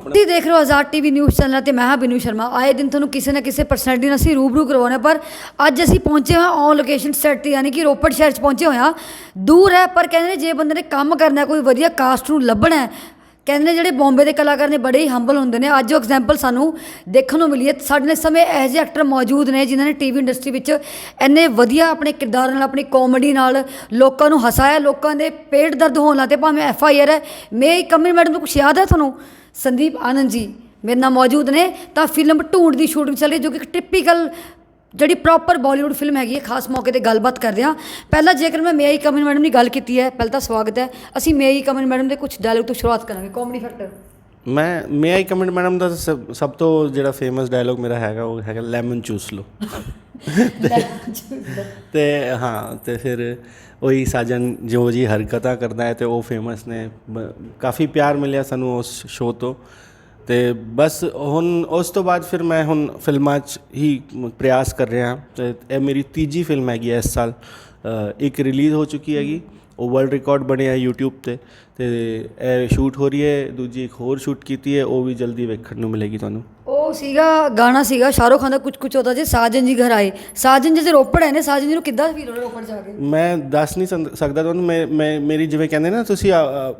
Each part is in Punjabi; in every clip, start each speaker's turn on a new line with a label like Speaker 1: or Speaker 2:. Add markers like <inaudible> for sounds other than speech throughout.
Speaker 1: ਆਪਣੇ।
Speaker 2: ਤੁਸੀਂ ਦੇਖ ਰਹੇ ਹੋ ਆਜ਼ਾਦ ਟੀਵੀ ਨਿਊਜ਼ ਚੈਨਲ ਤੇ ਮੈਂ ਹਾਂ ਬਿਨੂ ਸ਼ਰਮਾ। ਆਏ ਦਿਨ ਤੁਹਾਨੂੰ ਕਿਸੇ ਨਾ ਕਿਸੇ ਪਰਸਨੈਲਿਟੀ ਨਾਲ ਅਸੀਂ ਰੂਬਰੂ ਕਰਵਾਉਣਾ, ਪਰ ਅੱਜ ਅਸੀਂ ਪਹੁੰਚੇ ਹਾਂ ਔਨ ਲੋਕੇਸ਼ਨ ਸੈੱਟ ਤੇ, ਯਾਨੀ ਕਿ ਰੋਪੜ ਸ਼ਹਿਰ 'ਚ ਪਹੁੰਚੇ ਹੋਏ ਹਾਂ। ਦੂਰ ਹੈ, ਪਰ ਕਹਿੰਦੇ ਨੇ ਜੇ ਬੰਦੇ ਨੇ ਕੰਮ ਕਰਨਾ ਕੋਈ ਵਧੀਆ ਕਾਸਟ ਨੂੰ ਲੱਭਣਾ ਹੈ, ਕਹਿੰਦੇ ਨੇ ਜਿਹੜੇ ਬੰਬੇ ਦੇ ਕਲਾਕਾਰ ਨੇ ਬੜੇ ਹੀ ਹੰਬਲ ਹੁੰਦੇ ਨੇ। ਅੱਜ ਉਹ ਐਗਜ਼ਾਮਪਲ ਸਾਨੂੰ ਦੇਖਣ ਨੂੰ ਮਿਲੀ ਹੈ। ਸਾਡੇ ਨਾਲ ਇਸ ਸਮੇਂ ਇਹੋ ਜਿਹੇ ਐਕਟਰ ਮੌਜੂਦ ਨੇ, ਜਿਨ੍ਹਾਂ ਨੇ ਟੀਵੀ ਇੰਡਸਟਰੀ ਵਿੱਚ ਇੰਨੇ ਵਧੀਆ ਆਪਣੇ ਕਿਰਦਾਰ ਨਾਲ, ਆਪਣੀ ਕਾਮੇਡੀ ਨਾਲ ਲੋਕਾਂ ਨੂੰ ਹਸਾਇਆ, ਲੋਕਾਂ ਦੇ ਪੇਟ ਦਰਦ ਹੋਣ ਲੱਗੇ ਭਾਵੇਂ ਐਫ ਆਈ ਆਰ ਹੈ। ਮੈਂ ਕਮਿੰਗ ਮੈਡਮ ਨੂੰ ਕੁਛ ਯਾਦ ਹੈ ਤੁਹਾਨੂੰ? ਸੰਦੀਪ ਆਨੰਦ ਜੀ ਮੇਰੇ ਨਾਲ ਮੌਜੂਦ ਨੇ, ਤਾਂ ਫਿਲਮ ਢੂੰਡ ਦੀ ਸ਼ੂਟਿੰਗ ਚੱਲ ਰਹੀ ਹੈ, ਜੋ ਕਿ ਇੱਕ ਟਿਪੀਕਲ ਜਿਹੜੀ ਪ੍ਰੋਪਰ ਬਾਲੀਵੁੱਡ ਫਿਲਮ ਹੈਗੀ ਹੈ, ਖਾਸ ਮੌਕੇ ਤੇ ਗੱਲਬਾਤ ਕਰਦੇ ਹਾਂ। ਪਹਿਲਾਂ ਜੇਕਰ ਮੈਂ ਮੇਈ ਕਮਨ ਮੈਡਮ ਦੀ ਗੱਲ ਕੀਤੀ ਹੈ, ਪਹਿਲਾਂ ਤਾਂ ਸਵਾਗਤ ਹੈ। ਅਸੀਂ ਮੇਈ ਕਮਨ ਮੈਡਮ ਦੇ ਕੁਝ ਡਾਇਲੌਗ ਤੋਂ ਸ਼ੁਰੂਆਤ ਕਰਾਂਗੇ। ਕਾਮੇਡੀ ਫੈਕਟਰ
Speaker 1: ਮੈਂ ਮੇ ਆਈ ਕਮੈਂਟ ਮੈਡਮ ਦਾ ਸਭ ਸਭ ਤੋਂ ਜਿਹੜਾ ਫੇਮਸ ਡਾਇਲੋਗ ਮੇਰਾ ਹੈਗਾ ਉਹ ਹੈਗਾ ਲੈਮਨ ਚੂਸ ਲੋ ਤੇ ਹਾਂ ਤੇ ਫਿਰ ਉਹੀ ਸਾਜਨ ਜੋ ਜੀ ਹਰਕਤਾਂ ਕਰਦਾ ਹੈ ਤੇ ਉਹ ਫੇਮਸ ਨੇ। ਕਾਫੀ ਪਿਆਰ ਮਿਲਿਆ ਸਾਨੂੰ ਉਸ ਸ਼ੋਅ ਤੋਂ। ਤੇ ਬਸ ਹੁਣ ਉਸ ਤੋਂ ਬਾਅਦ ਫਿਰ ਮੈਂ ਹੁਣ ਫਿਲਮਾਂ 'ਚ ਹੀ ਪ੍ਰਯਾਸ ਕਰ ਰਿਹਾ। ਤੇ ਇਹ ਮੇਰੀ ਤੀਜੀ ਫਿਲਮ ਹੈਗੀ ਇਸ ਸਾਲ। ਇੱਕ ਰਿਲੀਜ਼ ਹੋ ਚੁੱਕੀ ਹੈਗੀ। ਉਹ ਵਰਲਡ ਰਿਕਾਰਡ ਬਣਿਆ YouTube ਤੇ ਤੇ ਇਹ ਸ਼ੂਟ ਹੋ ਰਹੀ ਹੈ ਦੂਜੀ ਇੱਕ ਹੋਰ ਸ਼ੂਟ ਕੀਤੀ ਹੈ ਉਹ ਵੀ ਜਲਦੀ ਵੇਖਣ ਨੂੰ ਮਿਲੇਗੀ ਤੁਹਾਨੂੰ।
Speaker 2: ਉਹ ਸੀਗਾ ਗਾਣਾ ਸੀਗਾ ਸ਼ਾਹਰੁਖ ਖਾਨ ਦਾ ਕੁਝ ਕੁਝ ਹੋਤਾ ਜੇ ਸਾਜਨ ਜੀ ਘਰ ਆਏ। ਸਾਜਨ ਜੀ ਜੇ ਰੋਪੜ ਹੈ ਨੇ ਸਾਜਨ ਜੀ ਨੂੰ ਕਿੱਦਾਂ ਫੀਲ ਹੋ ਰਿਹਾ ਰੋਪੜ ਜਾ ਕੇ?
Speaker 1: ਮੈਂ ਦੱਸ ਨਹੀਂ ਸਕਦਾ ਤੁਹਾਨੂੰ ਮੈਂ ਮੈਂ ਮੇਰੀ ਜਿਵੇਂ ਕਹਿੰਦੇ ਨਾ ਤੁਸੀਂ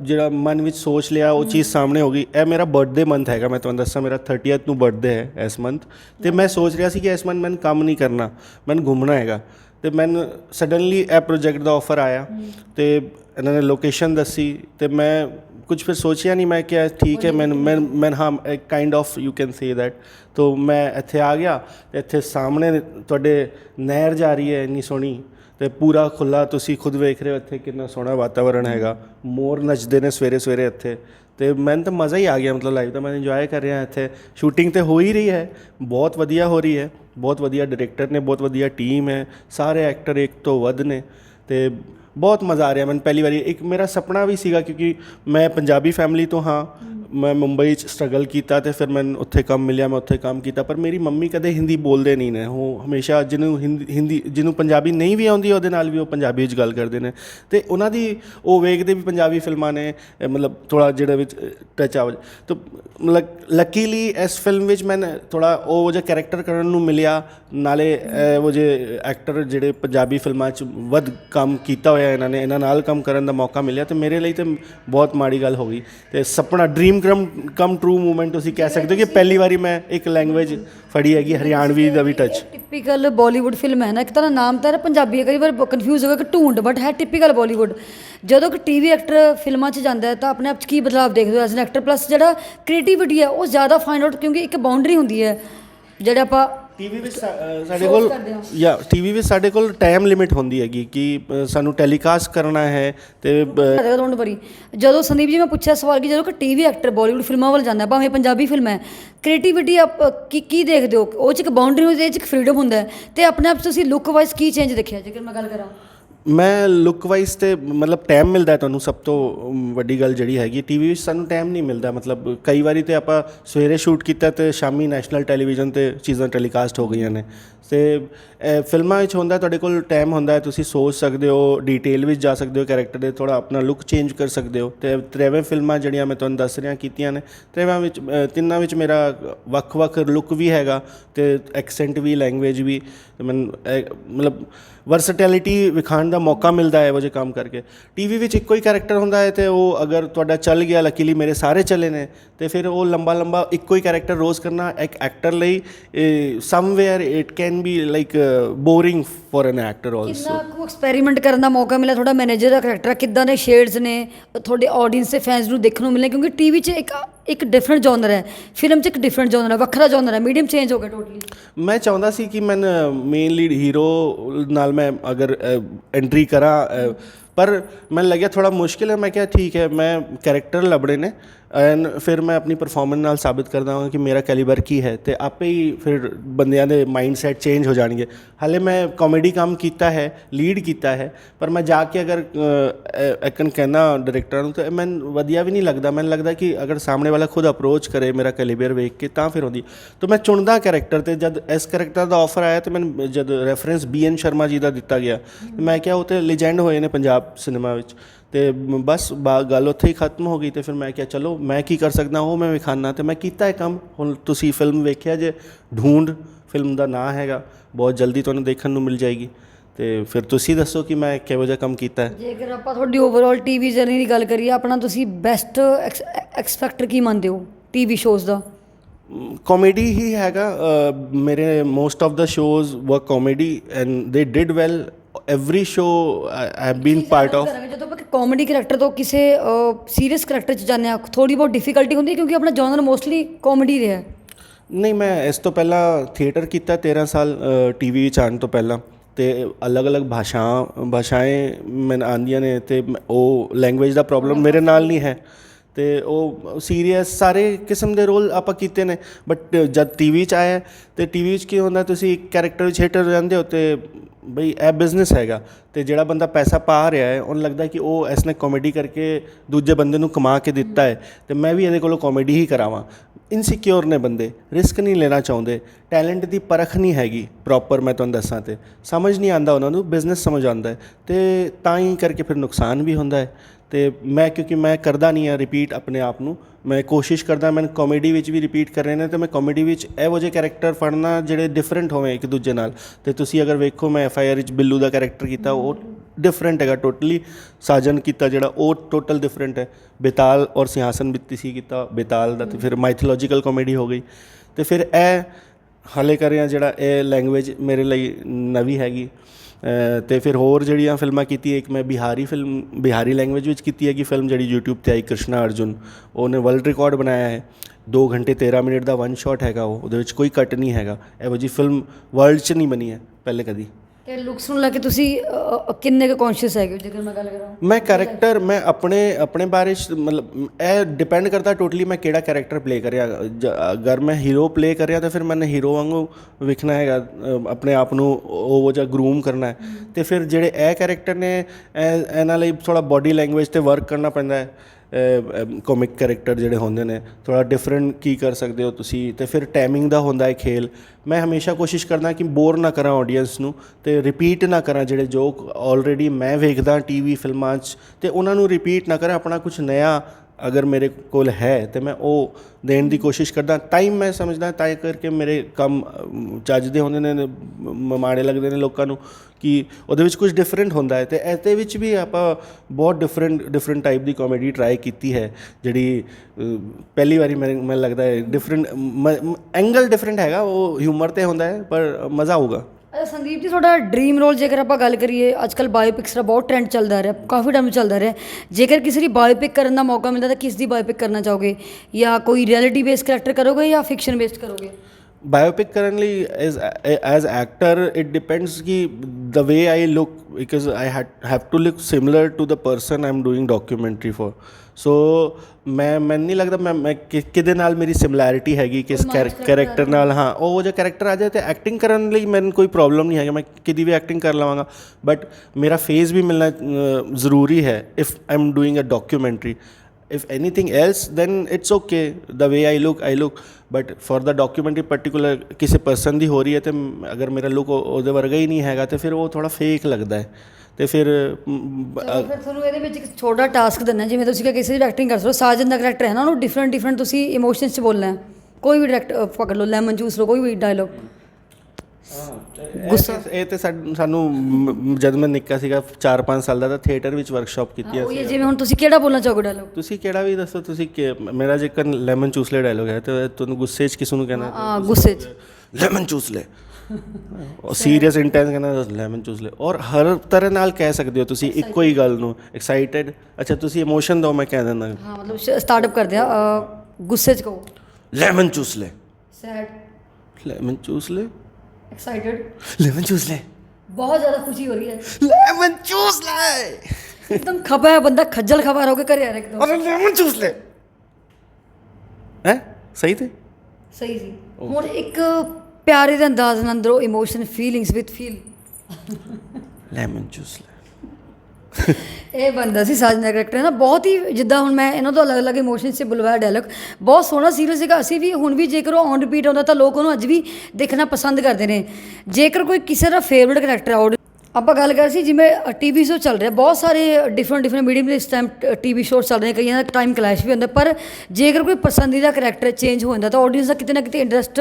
Speaker 1: ਜਿਹੜਾ ਮਨ ਵਿੱਚ ਸੋਚ ਲਿਆ ਉਹ ਚੀਜ਼ ਸਾਹਮਣੇ ਹੋ ਗਈ। ਇਹ ਮੇਰਾ ਬਰਥਡੇ ਮੰਥ ਹੈਗਾ ਮੈਂ ਤੁਹਾਨੂੰ ਦੱਸਾਂ ਮੇਰਾ 30th ਨੂੰ ਬਰਥਡੇ ਹੈ ਇਸ ਮੰਥ ਤੇ ਮੈਂ ਸੋਚ ਰਿਹਾ ਸੀ ਕਿ ਇਸ ਮੰਥ ਮੈਨੂੰ ਕੰਮ ਨਹੀਂ ਕਰਨਾ ਮੈਨੂੰ ਘੁੰਮਣਾ ਹੈਗਾ। ਤੇ ਮੈਨੂੰ ਸਡਨਲੀ ਇਹ ਪ੍ਰੋਜੈਕਟ ਦਾ ਆਫਰ ਆਇਆ ਤੇ ਇਹਨਾਂ ਨੇ ਲੋਕੇਸ਼ਨ ਦੱਸੀ ਤੇ ਮੈਂ ਕੁਝ ਫਿਰ ਸੋਚਿਆ ਨਹੀਂ ਮੈਂ ਕਿਹਾ ਠੀਕ ਹੈ ਮੈਂ ਮੈਂ ਮੈਂ ਹਾਂ kind of you can say that ਤੋ ਮੈਂ ਇੱਥੇ ਆ ਗਿਆ ਇੱਥੇ ਸਾਹਮਣੇ ਤੁਹਾਡੇ ਨਹਿਰ ਜਾ ਰਹੀ ਹੈ ਇੰਨੀ ਸੋਹਣੀ ਤੇ ਪੂਰਾ ਖੁੱਲਾ ਤੁਸੀਂ ਖੁਦ ਵੇਖ ਰਹੇ ਹੋ ਇੱਥੇ ਕਿੰਨਾ ਸੋਹਣਾ ਵਾਤਾਵਰਣ ਹੈਗਾ। ਮੋਰ ਨੱਚਦੇ ਨੇ ਸਵੇਰੇ ਸਵੇਰੇ ਇੱਥੇ। ਤੇ ਮੈਨੂੰ ਤਾਂ ਮਜ਼ਾ ਹੀ ਆ ਗਿਆ, ਮਤਲਬ ਲਾਈਵ ਤਾਂ ਮੈਂ ਇੰਜੋਏ ਕਰ ਰਿਹਾ ਇੱਥੇ। ਸ਼ੂਟਿੰਗ ਤੇ ਹੋ ਹੀ ਰਹੀ ਹੈ, ਬਹੁਤ ਵਧੀਆ ਹੋ ਰਹੀ ਹੈ, ਬਹੁਤ ਵਧੀਆ ਡਾਇਰੈਕਟਰ ਨੇ, ਬਹੁਤ ਵਧੀਆ ਟੀਮ ਹੈ, ਸਾਰੇ ਐਕਟਰ ਇੱਕ ਤੋਂ ਵੱਧ ਨੇ ਤੇ ਬਹੁਤ ਮਜ਼ਾ ਆ ਰਿਹਾ ਮੈਨੂੰ। ਪਹਿਲੀ ਵਾਰੀ ਇੱਕ ਮੇਰਾ ਸੁਪਨਾ ਵੀ ਸੀਗਾ ਕਿਉਂਕਿ ਮੈਂ ਪੰਜਾਬੀ ਫੈਮਿਲੀ ਤੋਂ ਹਾਂ ਮੈਂ ਮੁੰਬਈ ਚ ਸਟਰਗਲ ਕੀਤਾ ਤੇ ਫਿਰ ਮੈਨੂੰ ਉੱਥੇ ਕੰਮ ਮਿਲਿਆ, ਮੈਂ ਉੱਥੇ ਕੰਮ ਕੀਤਾ, ਪਰ ਮੇਰੀ ਮੰਮੀ ਕਦੇ ਹਿੰਦੀ ਬੋਲਦੇ ਨਹੀਂ ਨੇ। ਉਹ ਹਮੇਸ਼ਾ ਜਿਹਨੂੰ ਹਿੰਦੀ ਹਿੰਦੀ, ਜਿਹਨੂੰ ਪੰਜਾਬੀ ਨਹੀਂ ਵੀ ਆਉਂਦੀ ਉਹਦੇ ਨਾਲ ਵੀ ਉਹ ਪੰਜਾਬੀ ਵਿੱਚ ਗੱਲ ਕਰਦੇ ਨੇ। ਤੇ ਉਹਨਾਂ ਦੀ, ਉਹ ਵੇਖਦੇ ਵੀ ਪੰਜਾਬੀ ਫਿਲਮਾਂ ਨੇ ਮਤਲਬ ਥੋੜਾ ਜਿਹੜਾ ਵਿੱਚ ਟੱਚ ਆ ਤਾਂ ਮਤਲਬ ਲੱਕੀਲੀ ਇਸ ਫਿਲਮ ਵਿੱਚ ਮੈਂ ਥੋੜਾ ਉਹ ਜਿਹਾ ਕੈਰੈਕਟਰ ਕਰਨ ਨੂੰ ਮਿਲਿਆ। ਨਾਲੇ ਇਹ ਉਹ ਜੇ ਐਕਟਰ ਜਿਹੜੇ ਪੰਜਾਬੀ ਫਿਲਮਾਂ 'ਚ ਵੱਧ ਕੰਮ ਕੀਤਾ ਹੋਇਆ ਇਹਨਾਂ ਨੇ, ਇਹਨਾਂ ਨਾਲ ਕੰਮ ਕਰਨ ਦਾ ਮੌਕਾ ਮਿਲਿਆ ਤੇ ਮੇਰੇ ਲਈ ਤੇ ਬਹੁਤ ਮਾੜੀ ਗੱਲ ਹੋ ਗਈ। ਤੇ ਸੁਪਨਾ dream come come true moment ਤੁਸੀਂ ਕਹਿ ਸਕਦੇ ਹੋ ਕਿ ਪਹਿਲੀ ਵਾਰੀ ਮੈਂ ਇੱਕ ਲੈਂਗੁਏਜ ਫੜੀ ਹੈਗੀ, ਹਰਿਆਣਵੀ ਦਾ ਵੀ ਟੱਚ
Speaker 2: ਟਿਪੀਕਲ ਬਾਲੀਵੁੱਡ ਫਿਲਮ ਹੈ ਨਾ, ਇੱਕ ਤਰ੍ਹਾਂ ਨਾਮ ਤਾਂ ਹੈ ਪੰਜਾਬੀ ਹੈ, ਕਈ ਵਾਰ ਕਨਫਿਊਜ਼ ਹੋ ਗਿਆ ਕਿ ਢੂੰਡ ਬਟ ਹੈ ਟਿਪੀਕਲ ਬਾਲੀਵੁੱਡ ਜਦੋਂ ਕਿ ਟੀਵੀ ਐਕਟਰ ਫਿਲਮਾਂ 'ਚ ਜਾਂਦਾ ਹੈ, ਤਾਂ ਆਪਣੇ ਆਪ 'ਚ ਕੀ ਬਦਲਾਅ ਦੇਖਦੇ ਹੋ? ਐਜ਼ ਐਨ ਐਕਟਰ ਪਲੱਸ ਜਿਹੜਾ ਕ੍ਰੀਏਟੀਵਿਟੀ ਹੈ, ਉਹ ਜ਼ਿਆਦਾ ਫਾਈਂਡ ਆਊਟ ਕਿਉਂਕਿ ਇੱਕ ਬਾਉਂਡਰੀ ਹੁੰਦੀ ਹੈ, ਜਿਹੜੇ ਆਪਾਂ
Speaker 1: ਟੀਵੀ ਵਿੱਚ ਸਾ- ਅ, ਸਾਡੇ ਕੋਲ ਯਾ ਟੀਵੀ ਵਿੱਚ ਸਾਡੇ ਕੋਲ ਟਾਈਮ ਲਿਮਿਟ ਹੁੰਦੀ ਹੈਗੀ ਕਿ ਅ, ਸਾਨੂੰ ਟੈਲੀਕਾਸਟ ਕਰਨਾ ਹੈ ਤੇ
Speaker 2: ਜਦੋਂ ਸੰਦੀਪ ਜੀ ਮੈਂ ਪੁੱਛਿਆ ਸਵਾਲ ਕਿ ਜਦੋਂ ਕਿ ਟੀਵੀ ਐਕਟਰ ਬਾਲੀਵੁੱਡ ਫਿਲਮਾਂ ਵੱਲ ਜਾਂਦਾ ਹੈ, ਭਾਵੇਂ ਪੰਜਾਬੀ ਫਿਲਮ ਹੈ ਕ੍ਰੀਏਟੀਵਿਟੀ ਆਪ ਕੀ ਕੀ ਦੇਖਦੇ ਹੋ? ਉਹ 'ਚ ਇੱਕ ਬਾਉਂਡਰੀ ਹੁੰਦੀ ਹੈ ਇਹ 'ਚ ਇੱਕ ਫਰੀडम ਹੁੰਦਾ ਹੈ। ਤੇ ਆਪਣੇ ਆਪ 'ਚ ਤੁਸੀਂ ਲੁੱਕ ਵਾਈਜ਼ ਕੀ ਚੇਂਜ ਦੇਖਿਆ? ਜੇਕਰ ਮੈਂ ਗੱਲ ਕਰਾਂ।
Speaker 1: ਮੈਂ ਲੁੱਕ ਵਾਈਜ਼ ਤੇ ਮਤਲਬ ਟਾਈਮ ਮਿਲਦਾ ਤੁਹਾਨੂੰ ਸਭ ਤੋਂ ਵੱਡੀ ਗੱਲ ਜਿਹੜੀ ਹੈਗੀ ਟੀਵੀ ਵਿੱਚ ਸਾਨੂੰ ਟਾਈਮ ਨਹੀਂ ਮਿਲਦਾ, ਮਤਲਬ ਕਈ ਵਾਰੀ ਤੇ ਆਪਾਂ ਸਵੇਰੇ ਸ਼ੂਟ ਕੀਤਾ ਤੇ ਸ਼ਾਮੀ ਨੈਸ਼ਨਲ ਟੈਲੀਵਿਜ਼ਨ ਤੇ ਚੀਜ਼ਾਂ ਟੈਲੀਕਾਸਟ ਹੋ ਗਈਆਂ ਨੇ। ਤੇ ਫਿਲਮਾਂ ਵਿੱਚ ਹੁੰਦਾ, ਤੁਹਾਡੇ ਕੋਲ ਟਾਈਮ ਹੁੰਦਾ ਹੈ, ਤੁਸੀਂ ਸੋਚ ਸਕਦੇ ਹੋ ਡੀਟੇਲ ਵਿੱਚ ਜਾ ਸਕਦੇ ਹੋ ਕੈਰੈਕਟਰ ਦੇ ਥੋੜਾ ਆਪਣਾ ਲੁੱਕ ਚੇਂਜ ਕਰ ਸਕਦੇ ਹੋ। ਤੇ ਤ੍ਰੇਵੇਂ ਫਿਲਮਾਂ ਜਿਹੜੀਆਂ ਮੈਂ ਤੁਹਾਨੂੰ ਦੱਸ ਰਿਹਾ, ਕੀਤੀਆਂ ਨੇ, ਤ੍ਰੇਵਾਂ ਵਿੱਚ ਤਿੰਨਾਂ ਵਿੱਚ ਮੇਰਾ ਵੱਖ-ਵੱਖ ਲੁੱਕ ਵੀ ਹੈਗਾ ਤੇ ਐਕਸੈਂਟ ਵੀ ਲੈਂਗੁਏਜ ਵੀ। ਤੇ ਮੈਂ ਮਤਲਬ ਵਰਸਟੈਲਿਟੀ ਵਿਖਾਣ ਦਾ ਮੌਕਾ ਮਿਲਦਾ ਹੈ ਉਹ ਜੇ ਕੰਮ ਕਰਕੇ। ਟੀਵੀ ਵਿੱਚ ਇੱਕੋ ਹੀ ਕੈਰੈਕਟਰ ਹੁੰਦਾ ਹੈ ਤੇ ਉਹ ਅਗਰ ਤੁਹਾਡਾ ਚੱਲ ਗਿਆ ਲੱਕੀਲੀ ਮੇਰੇ ਸਾਰੇ ਚੱਲੇ ਨੇ, ਤੇ ਫਿਰ ਉਹ ਲੰਬਾ ਲੰਬਾ ਇੱਕੋ ਹੀ ਕੈਰੈਕਟਰ ਰੋਜ਼ ਕਰਨਾ ਇੱਕ ਐਕਟਰ ਲਈ somewhere it can be like boring for an actor also
Speaker 2: ਕਿੰਨਾ ਕੋ ਐਕਸਪੈਰੀਮੈਂਟ ਕਰਨ ਦਾ ਮੌਕਾ ਮਿਲਿਆ? ਤੁਹਾਡਾ ਮੈਨੇਜਰ ਦਾ ਕੈਰੈਕਟਰ ਕਿੱਦਾਂ ਦੇ ਸ਼ੇਡਸ ਨੇ? ਤੁਹਾਡੇ ਆਡੀਅנס ਦੇ ਫੈਨਸ ਨੂੰ ਦੇਖਣ ਨੂੰ ਮਿਲੇ? ਕਿਉਂਕਿ ਟੀਵੀ 'ਚ ਇੱਕ ਇੱਕ ਡਿਫਰੈਂਟ ਜਨਰ ਹੈ। ਫਿਲਮ 'ਚ ਇੱਕ ਡਿਫਰੈਂਟ ਜਨਰ ਹੈ, ਵੱਖਰਾ ਜਨਰ ਹੈ। ਮੀਡੀਅਮ ਚੇਂਜ ਹੋ ਗਿਆ ਟੋਟਲੀ
Speaker 1: ਮੈਂ ਚਾਹੁੰਦਾ ਸੀ ਕਿ ਮੈਂ ਮੇਨ ਲੀਡ ਹੀਰੋ ਨਾਲ ਮੈਂ ਅਗਰ ਐਂਟਰੀ ਕਰਾਂ ਪਰ ਮੈਨੂੰ ਲੱਗਿਆ ਥੋੜਾ ਮੁਸ਼ਕਿਲ ਹੈ, ਮੈਂ ਕਿਹਾ ਠੀਕ ਹੈ, ਮੈਂ ਕੈਰੈਕਟਰ ਲੱਭਣੇ ਨੇ ਐਂਡ ਫਿਰ ਮੈਂ ਆਪਣੀ ਪਰਫਾਰਮੈਂਸ ਨਾਲ ਸਾਬਿਤ ਕਰ ਦਾਂਗਾ ਕਿ ਮੇਰਾ ਕੈਲੀਬਰ ਕੀ ਹੈ ਤੇ ਆਪੇ ਹੀ ਫਿਰ ਬੰਦਿਆਂ ਦੇ ਮਾਈਂਡਸੈਟ ਚੇਂਜ ਹੋ ਜਾਣਗੇ। ਹਾਲੇ ਮੈਂ ਕਾਮੇਡੀ ਕੰਮ ਕੀਤਾ ਹੈ ਲੀਡ ਕੀਤਾ ਹੈ, ਪਰ ਮੈਂ ਜਾ ਕੇ ਅਗਰ ਐਕਨ ਕਹਿਣਾ ਡਾਇਰੈਕਟਰ ਨੂੰ ਤਾਂ ਮੈਨੂੰ ਵਧੀਆ ਵੀ ਨਹੀਂ ਲੱਗਦਾ। ਮੈਨੂੰ ਲੱਗਦਾ ਕਿ ਅਗਰ ਸਾਹਮਣੇ ਵਾਲਾ ਖੁਦ ਅਪਰੋਚ ਕਰੇ ਮੇਰਾ ਕੈਲੀਬਰ ਵੇਖ ਕੇ ਤਾਂ ਫਿਰ ਹੁੰਦੀ ਤਾਂ ਮੈਂ ਚੁਣਦਾ ਕੈਰੈਕਟਰ ਤੇ ਜਦ ਇਸ ਕੈਰੈਕਟਰ ਦਾ ਆਫਰ ਆਇਆ ਤੇ ਮੈਨੂੰ ਜਦ reference B N Sharma ji ਦਾ ਦਿੱਤਾ ਗਿਆ। ਮੈਂ ਕਿਹਾ ਉਹ ਤੇ ਲੈਜੈਂਡ ਹੋਏ ਨੇ ਪੰਜਾਬ ਸਿਨੇਮਾ ਵਿੱਚ। ਤੇ ਬਸ ਗੱਲ ਉੱਥੇ ਹੀ ਖਤਮ ਹੋ ਗਈ ਤੇ ਫਿਰ ਮੈਂ ਕਿਹਾ ਚਲੋ ਮੈਂ ਕੀ ਕਰ ਸਕਦਾ? ਉਹ ਮੈਂ ਵਿਖਾਣਾ ਤੇ ਮੈਂ ਕੀਤਾ ਇਹ ਕੰਮ। ਹੁਣ ਤੁਸੀਂ ਫਿਲਮ ਵੇਖਿਆ ਜੇ ਢੂੰਡ ਫਿਲਮ ਦਾ ਨਾਂ ਹੈਗਾ ਬਹੁਤ ਜਲਦੀ ਤੁਹਾਨੂੰ ਦੇਖਣ ਨੂੰ ਮਿਲ ਜਾਏਗੀ। ਤੇ ਫਿਰ ਤੁਸੀਂ ਦੱਸੋ ਕਿ ਮੈਂ ਕਿਹੋ ਜਿਹਾ ਕੰਮ ਕੀਤਾ ਹੈ।
Speaker 2: ਜੇਕਰ ਆਪਾਂ ਤੁਹਾਡੀ ਓਵਰਆਲ ਟੀਵੀ ਜਰਨੀ ਦੀ ਗੱਲ ਕਰੀਏ ਆਪਣਾ ਤੁਸੀਂ ਬੈਸਟ ਐਕਸਪੈਕਟਰ ਕੀ ਮੰਨਦੇ ਹੋ ਟੀਵੀ ਸ਼ੋਜ਼ ਦਾ?
Speaker 1: ਕਾਮੇਡੀ ਹੀ ਹੈਗਾ। ਮੇਰੇ most of the shows were comedy and they did well every show I have been part
Speaker 2: of ਜਦੋਂ ਆਪਾਂ ਕਾਮੇਡੀ ਕਰੈਕਟਰ ਤੋਂ ਕਿਸੇ ਸੀਰੀਅਸ ਕਰੈਕਟਰ ਚ ਜਾਂਦੇ ਆ ਥੋੜੀ ਬਹੁਤ ਡਿਫਿਕਲਟੀ ਹੁੰਦੀ ਹੈ ਕਿਉਂਕਿ ਆਪਣਾ ਜਨਰ ਮੋਸਟਲੀ ਕਾਮੇਡੀ ਰਿਹਾ।
Speaker 1: ਨਹੀਂ ਮੈਂ ਇਸ ਤੋਂ ਪਹਿਲਾਂ ਥੀਏਟਰ ਕੀਤਾ 13 ਸਾਲ ਟੀਵੀ ਵਿੱਚ ਆਉਣ ਤੋਂ ਪਹਿਲਾਂ ਤੇ ਅਲੱਗ-ਅਲੱਗ ਭਾਸ਼ਾ ਭਾਸ਼ਾएं ਮੈਨੂੰ ਆਉਂਦੀਆਂ ਨੇ ਤੇ ਮ- ਉਹ ਲੈਂਗੁਏਜ ਦਾ ਪ੍ਰੋਬਲਮ ਮੇਰੇ ਨਾਲ ਨਹੀਂ ਹੈ ਅਤੇ ਉਹ ਸੀਰੀਅਸ ਸਾਰੇ ਕਿਸਮ ਦੇ ਰੋਲ ਆਪਾਂ ਕੀਤੇ ਨੇ ਬਟ ਜਦ ਟੀਵੀ 'ਚ ਆਇਆ, ਤੇ ਟੀਵੀ 'ਚ ਕੀ ਹੁੰਦਾ, ਤੁਸੀਂ ਇੱਕ ਕੈਰੈਕਟਰ ਵਿੱਚ ਹਿੱਟ ਹੋ ਜਾਂਦੇ ਹੋ ਅਤੇ ਬਈ ਇਹ ਬਿਜ਼ਨਸ ਹੈਗਾ। ਅਤੇ ਜਿਹੜਾ ਬੰਦਾ ਪੈਸਾ ਪਾ ਰਿਹਾ ਹੈ, ਉਹਨੂੰ ਲੱਗਦਾ ਕਿ ਉਹ ਇਸਨੇ ਕਾਮੇਡੀ ਕਰਕੇ ਦੂਜੇ ਬੰਦੇ ਨੂੰ ਕਮਾ ਕੇ ਦਿੱਤਾ ਹੈ ਅਤੇ ਮੈਂ ਵੀ ਇਹਦੇ ਕੋਲੋਂ ਕਾਮੇਡੀ ਹੀ ਕਰਾਵਾਂ। ਇਨਸਿਕਿਉਰ ਨੇ ਬੰਦੇ ਰਿਸਕ ਨਹੀਂ ਲੈਣਾ ਚਾਹੁੰਦੇ ਟੈਲੈਂਟ ਦੀ ਪਰਖ ਨਹੀਂ ਹੈਗੀ ਪ੍ਰੋਪਰ ਮੈਂ ਤੁਹਾਨੂੰ ਦੱਸਾਂ ਤੇ। ਸਮਝ ਨਹੀਂ ਆਂਦਾ ਉਹਨਾਂ ਨੂੰ ਬਿਜ਼ਨਸ ਸਮਝ ਆਉਂਦਾ ਹੈ, ਤੇ ਤਾਂ ਹੀ ਕਰਕੇ ਫਿਰ ਨੁਕਸਾਨ ਵੀ ਹੁੰਦਾ ਹੈ। ਤੇ ਮੈਂ ਕਿਉਂਕਿ ਮੈਂ ਕਰਦਾ ਨਹੀਂ ਆ ਰਿਪੀਟ ਆਪਣੇ ਆਪ ਨੂੰ ਮੈਂ ਕੋਸ਼ਿਸ਼ ਕਰਦਾ, ਮੈਂ ਕਾਮੇਡੀ ਵਿੱਚ ਵੀ ਰਿਪੀਟ ਕਰ ਰਹੇ ਨੇ ਤੇ ਮੈਂ ਕਾਮੇਡੀ ਵਿੱਚ ਇਹੋ ਜਿਹੇ ਕੈਰੈਕਟਰ ਫੜਨਾ ਜਿਹੜੇ ਡਿਫਰੈਂਟ ਹੋਵੇ ਇੱਕ ਦੂਜੇ ਨਾਲ। ਤੇ ਤੁਸੀਂ ਅਗਰ ਵੇਖੋ, ਮੈਂ ਐਫ ਆਈ ਆਰ ਵਿੱਚ ਬਿੱਲੂ ਦਾ ਕੈਰੈਕਟਰ ਕੀਤਾ, ਉਹ ਡਿਫਰੈਂਟ ਹੈਗਾ ਟੋਟਲੀ ਸਾਜਨ ਕੀਤਾ ਜਿਹੜਾ, ਉਹ ਟੋਟਲ ਡਿਫਰੈਂਟ ਹੈ। ਬੇਤਾਲ ਔਰ ਸਿੰਹਾਸਨ ਬਿੱਤੀ ਸੀ ਕੀਤਾ, ਬੇਤਾਲ ਦਾ ਤੇ ਫਿਰ ਮਾਈਥੋਲੋਜੀਕਲ ਕਾਮੇਡੀ ਹੋ ਗਈ। ਤੇ ਫਿਰ ਇਹ ਹਾਲੇ ਕਰਿਆ ਜਿਹੜਾ ਇਹ ਲੈਂਗੁਏਜ ਮੇਰੇ ਲਈ ਨਵੀਂ ਹੈਗੀ। ਤੇ ਫਿਰ ਹੋਰ ਜਿਹੜੀਆਂ ਫਿਲਮਾਂ ਕੀਤੀ ਇੱਕ ਮੈਂ ਬਿਹਾਰੀ ਫਿਲਮ, ਬਿਹਾਰੀ ਲੈਂਗੁਏਜ ਵਿੱਚ ਕੀਤੀ ਹੈਗੀ ਫਿਲਮ ਜਿਹੜੀ YouTube ਤੇ ਆਈ, ਕ੍ਰਿਸ਼ਨਾ ਅਰਜੁਨ। ਉਹਨੇ ਵਰਲਡ ਰਿਕਾਰਡ ਬਣਾਇਆ ਹੈ। 2 ਘੰਟੇ 13 ਮਿੰਟ ਦਾ ਵਨ ਸ਼ਾਟ ਹੈਗਾ ਉਹ, ਉਹਦੇ ਵਿੱਚ ਕੋਈ ਕੱਟ ਨਹੀਂ ਹੈਗਾ। ਇਹੋ ਜਿਹੀ ਫਿਲਮ ਵਰਲਡ 'ਚ ਨਹੀਂ ਬਣੀ ਹੈ, ਪਹਿਲੇ ਕਦੀ।
Speaker 2: ਤੇ ਲੁੱਕਸ ਨੂੰ ਲੈ ਕੇ ਤੁਸੀਂ ਅ, ਕਿੰਨੇ ਕੁ ਕੌਨਸ਼ੀਅਸ ਹੈਗੇ ਹੋ ਜੇਕਰ ਮੈਂ ਗੱਲ ਕਰਾਂ?
Speaker 1: ਮੈਂ ਕੈਰੈਕਟਰ ਮੈਂ ਆਪਣੇ ਆਪਣੇ ਬਾਰੇ 'ਚ ਮਤਲਬ ਇਹ ਡਿਪੈਂਡ ਕਰਦਾ ਟੋਟਲੀ ਮੈਂ ਕਿਹੜਾ ਕੈਰੈਕਟਰ ਪਲੇ ਕਰਿਆ ਜ- ਅਗਰ ਮੈਂ ਹੀਰੋ ਪਲੇ ਕਰਿਆ ਤਾਂ ਫਿਰ ਮੈਨੇ ਹੀਰੋ ਵਾਂਗੂ ਵਿਖਣਾ ਹੈਗਾ ਅ, ਆਪਣੇ ਆਪ ਨੂੰ ਉਹ ਜਿਹਾ ਗਰੂਮ ਕਰਨਾ ਹੈ। ਤੇ ਫਿਰ ਜਿਹੜੇ ਇਹ ਕੈਰੈਕਟਰ ਨੇ ਇਹ ਇਹਨਾਂ ਲਈ ਥੋੜਾ ਬਾਡੀ ਲੈਂਗੁਏਜ ਤੇ ਵਰਕ ਕਰਨਾ ਪੈਂਦਾ ਹੈ। ਕਾਮਿਕ ਕੈਰੈਕਟਰ ਜਿਹੜੇ ਹੁੰਦੇ ਨੇ ਥੋੜਾ ਡਿਫਰੈਂਟ ਕੀ ਕਰ ਸਕਦੇ ਹੋ ਤੁਸੀਂ? ਤੇ ਫਿਰ ਟਾਈਮਿੰਗ ਦਾ ਹੁੰਦਾ ਹੈ ਖੇਲ। ਮੈਂ ਹਮੇਸ਼ਾ ਕੋਸ਼ਿਸ਼ ਕਰਦਾ ਕਿ ਬੋਰ ਨਾ ਕਰਾਂ ਆਡੀਅנס ਨੂੰ ਤੇ ਰਿਪੀਟ ਨਾ ਕਰਾਂ ਜਿਹੜੇ ਜੋਕ ਆਲਰੇਡੀ ਮੈਂ ਵੇਖਦਾ ਟੀਵੀ ਫਿਲਮਾਂ 'ਚ ਤੇ ਉਹਨਾਂ ਨੂੰ ਰਿਪੀਟ ਨਾ ਕਰਾਂ, ਆਪਣਾ ਕੁਝ ਨਇਆ ਅਗਰ ਮੇਰੇ ਕੋਲ ਹੈ ਤੇ ਮੈਂ ਉਹ ਦੇਣ ਦੀ ਕੋਸ਼ਿਸ਼ ਕਰਦਾ ਟਾਈਮ ਮੈਂ ਸਮਝਦਾ, ਤਾਂ ਕਰਕੇ ਮੇਰੇ ਕੰਮ ਚੱਜਦੇ ਹੁੰਦੇ ਨੇ ਮਾੜੇ ਲੱਗਦੇ ਨੇ ਲੋਕਾਂ ਨੂੰ ਕਿ ਉਹਦੇ ਵਿੱਚ ਕੁਝ ਡਿਫਰੈਂਟ ਹੁੰਦਾ ਹੈ ਤੇ ਇਹਦੇ ਵਿੱਚ ਵੀ ਆਪਾਂ ਬਹੁਤ ਡਿਫਰੈਂਟ ਡਿਫਰੈਂਟ ਟਾਈਪ ਦੀ ਕਾਮੇਡੀ ਟਰਾਈ ਕੀਤੀ ਹੈ, ਜਿਹੜੀ ਪਹਿਲੀ ਵਾਰੀ ਮੈਨੂੰ ਮੈਨੂੰ ਲੱਗਦਾ ਹੈ ਡਿਫਰੈਂਟ ਐਂਗਲ ਡਿਫਰੈਂਟ ਹੈਗਾ, ਉਹ ਹਿਊਮਰ ਤੇ ਹੁੰਦਾ ਹੈ, ਪਰ ਮਜ਼ਾ ਆਊਗਾ।
Speaker 2: ਸੰਦੀਪ ਜੀ, ਤੁਹਾਡਾ ਡ੍ਰੀਮ ਰੋਲ ਜੇਕਰ ਆਪਾਂ ਗੱਲ ਕਰੀਏ ਅੱਜ ਕੱਲ ਬਾਇਓਪਿਕਸ ਦਾ ਬਹੁਤ ਟ੍ਰੈਂਡ ਚੱਲਦਾ ਰਿਹਾ, ਕਾਫੀ ਟਾਈਮ ਚੱਲਦਾ ਰਿਹਾ। ਜੇਕਰ ਕਿਸੇ ਦੀ ਬਾਇਓਪਿਕ ਕਰਨ ਦਾ ਮੌਕਾ ਮਿਲਦਾ ਤਾਂ ਕਿਸ ਦੀ ਬਾਇਓਪਿਕ ਕਰਨਾ ਚਾਹੋਗੇ? ਜਾਂ ਕੋਈ ਰਿਐਲਿਟੀ ਬੇਸਡ ਕਰੈਕਟਰ ਕਰੋਗੇ ਜਾਂ ਫਿਕਸ਼ਨ ਬੇਸਡ ਕਰੋਗੇ?
Speaker 1: ਬਾਇਓਪਿਕ ਕਰਨ ਲਈ as as actor it depends ਕਿ the way I look because I have to look similar to the person I am doing documentary for so ਮੈਂ ਮੈਨੂੰ ਨਹੀਂ ਲੱਗਦਾ ਮੈਂ ਮੈਂ ਕਿ- ਕਿਹਦੇ ਨਾਲ ਮੇਰੀ ਸਿਮਿਲੈਰਿਟੀ ਹੈਗੀ ਕਿਸ ਕੈਰੈਕਟਰ ਨਾਲ। ਹਾਂ ਉਹ ਜੋ ਕੈਰੈਕਟਰ ਆ ਜਾਏ ਤੇ ਐਕਟਿੰਗ ਕਰਨ ਲਈ ਮੈਨੂੰ ਕੋਈ ਪ੍ਰੋਬਲਮ ਨਹੀਂ ਹੈਗਾ ਮੈਂ ਕਿਦੀ ਵੀ ਐਕਟਿੰਗ ਕਰ ਲਵਾਂਗਾ। ਬਟ ਮੇਰਾ ਫੇਸ ਵੀ ਮਿਲਣਾ ਜ਼ਰੂਰੀ ਹੈ if I am doing a documentary if anything else then it's okay the way i look i look. But for the documentary particular ਕਿਸੇ ਪਰਸਨ ਦੀ ਹੋ ਰਹੀ ਹੈ ਤੇ ਅਗਰ ਮੇਰਾ ਲੁੱਕ ਉਹਦੇ ਵਰਗਾ ਹੀ ਨਹੀਂ ਹੈਗਾ ਤੇ ਫਿਰ ਉਹ ਥੋੜਾ ਫੇਕ ਲੱਗਦਾ ਹੈ। ਤੇ ਫਿਰ
Speaker 2: ਚਲੋ ਤੁਹਾਨੂੰ ਇਹਦੇ ਵਿੱਚ ਇੱਕ ਛੋਟਾ ਟਾਸਕ ਦਿੰਨਾ ਜਿਵੇਂ ਤੁਸੀਂ ਕਿ ਕਿਸੇ ਦੀ ਐਕਟਿੰਗ ਕਰ ਸਕਦੇ ਹੋ ਸਾਜਨ ਦਾ ਕਰੈਕਟਰ ਹੈ ਨਾ ਉਹਨੂੰ ਡਿਫਰੈਂਟ ਡਿਫਰੈਂਟ ਤੁਸੀਂ ਇਮੋਸ਼ਨਸ 'ਚ ਬੋਲਣਾ ਹੈ। ਕੋਈ ਵੀ ਡਾਇਰੈਕਟ ਪਕੜ ਲਓ ਲੈਮਨ ਜੂਸ ਲਓ ਕੋਈ ਵੀ ਡਾਇਲੋਗ
Speaker 1: ਗੁੱਸਾ। ਇਹ ਤੇ ਸਾਨੂੰ ਜਦ ਮੈਂ ਨਿੱਕਾ ਸੀਗਾ 4-5 ਸਾਲ ਦਾ ਤਾਂ ਥੀਏਟਰ ਵਿੱਚ ਵਰਕਸ਼ਾਪ ਕੀਤੀ
Speaker 2: ਉਹ
Speaker 1: ਸੀ
Speaker 2: ਇਹ ਜਿਵੇਂ ਹੁਣ ਤੁਸੀਂ ਕਿਹੜਾ ਬੋਲਣਾ ਚਾਹੋਗੇ ਡਾਇਲੋਗ
Speaker 1: ਤੁਸੀਂ ਕਿਹੜਾ ਵੀ ਦੱਸੋ ਤੁਸੀਂ ਕਿ ਮੇਰਾ ਜੇਕਰ ਲੈਮਨ ਚੂਸਲੇ ਡਾਇਲੋਗ ਹੈ ਤੇ ਤੁਹਾਨੂੰ ਗੁੱਸੇ 'ਚ ਕਿਸ ਨੂੰ ਕਹਿਣਾ
Speaker 2: ਆ ਗੁੱਸੇ 'ਚ।
Speaker 1: ਲੈਮਨ ਚੂਸ ਲੈ। ਉਹ ਸੀਰੀਅਸ ਇੰਟੈਂਸ ਕਹਿੰਦਾ ਲੈਮਨ ਚੂਸ ਲੈ। ਔਰ ਹਰ ਤਰ੍ਹਾਂ ਨਾਲ ਕਹਿ ਸਕਦੇ ਹੋ ਤੁਸੀਂ ਇੱਕੋ ਹੀ ਗੱਲ ਨੂੰ ਐਕਸਾਈਟਿਡ ਅੱਛਾ ਤੁਸੀਂ ਇਮੋਸ਼ਨ ਦਿਓ ਮੈਂ ਕਹਿ ਦਿੰਦਾ।
Speaker 2: ਹਾਂ ਮਤਲਬ ਸਟਾਰਟਅਪ ਕਰਦੇ ਆ ਗੁੱਸੇ 'ਚ ਕਹੋ।
Speaker 1: ਲੈਮਨ ਚੂਸ ਲੈ।
Speaker 2: ਸੈਡ
Speaker 1: ਲੈਮਨ ਚੂਸ ਲੈ।
Speaker 2: ਐਕਸਾਈਟਡ
Speaker 1: ਲੈਮਨ ਚੂਸ ਲੈ।
Speaker 2: ਬਹੁਤ ਜ਼ਿਆਦਾ ਖੁਸ਼ੀ ਹੋ ਰਹੀ ਹੈ।
Speaker 1: ਲੈਮਨ ਚੂਸ ਲੈ।
Speaker 2: ਹੈ ਬੰਦਾ ਖੱਜਲ ਖਵਾਰ ਹੋ ਕੇ ਘਰੇ ਆ ਰਿਹਾ ਇੱਕਦਮ।
Speaker 1: ਅਰੇ ਲੈਮਨ ਚੂਸ ਲੈ। ਹੈ? ਸਹੀ ਤੇ?
Speaker 2: ਸਹੀ ਸੀ। ਹੁਣ ਇੱਕ ਪਿਆਰੇ ਦੇ ਅੰਦਾਜ਼ ਨਾਲ ਅੰਦਰੋਂ ਇਮੋਸ਼ਨ ਫੀਲਿੰਗਸ ਵਿਦ ਫੀਲ
Speaker 1: ਲੈਮਨ ਲੈ।
Speaker 2: ਇਹ ਬੰਦਾ ਸੀ ਸਾਜਨ ਦਾ ਕਰੈਕਟਰ ਹੈ ਨਾ ਬਹੁਤ ਹੀ ਜਿੱਦਾਂ ਹੁਣ ਮੈਂ ਇਹਨਾਂ ਤੋਂ ਅਲੱਗ-ਅਲੱਗ ਇਮੋਸ਼ਨ ਸੇ ਬੁਲਵਾਇਆ ਡਾਇਲੌਗ ਬਹੁਤ ਸੋਹਣਾ ਸੀਰੀਅਸ ਸੀਗਾ। ਅਸੀਂ ਵੀ ਹੁਣ ਵੀ ਜੇਕਰ ਉਹ ਔਨ ਰਿਪੀਟ ਆਉਂਦਾ ਤਾਂ ਲੋਕ ਉਹਨੂੰ ਅੱਜ ਵੀ ਦੇਖਣਾ ਪਸੰਦ ਕਰਦੇ ਨੇ। ਜੇਕਰ ਕੋਈ ਕਿਸੇ ਦਾ ਫੇਵਰਿਟ ਕਰੈਕਟਰ ਆ ਆਪਾਂ ਗੱਲ ਕਰ ਸੀ ਜਿਵੇਂ ਟੀਵੀ ਸ਼ੋ ਚੱਲ ਰਿਹਾ ਬਹੁਤ ਸਾਰੇ ਡਿਫਰੈਂਟ ਡਿਫਰੈਂਟ ਮੀਡੀਅਮ ਦੇ ਇਸ ਟਾਈਮ ਟੀਵੀ ਸ਼ੋਅ ਚੱਲ ਰਹੇ ਕਈਆਂ ਦਾ ਟਾਈਮ ਕਲੈਸ਼ ਵੀ ਹੁੰਦਾ ਪਰ ਜੇਕਰ ਕੋਈ ਪਸੰਦੀਦਾ ਕਰੈਕਟਰ ਚੇਂਜ ਹੋ ਜਾਂਦਾ ਤਾਂ ਆਡੀਅנס ਦਾ ਕਿਤੇ ਨਾ ਕਿਤੇ ਇੰਟਰਸਟ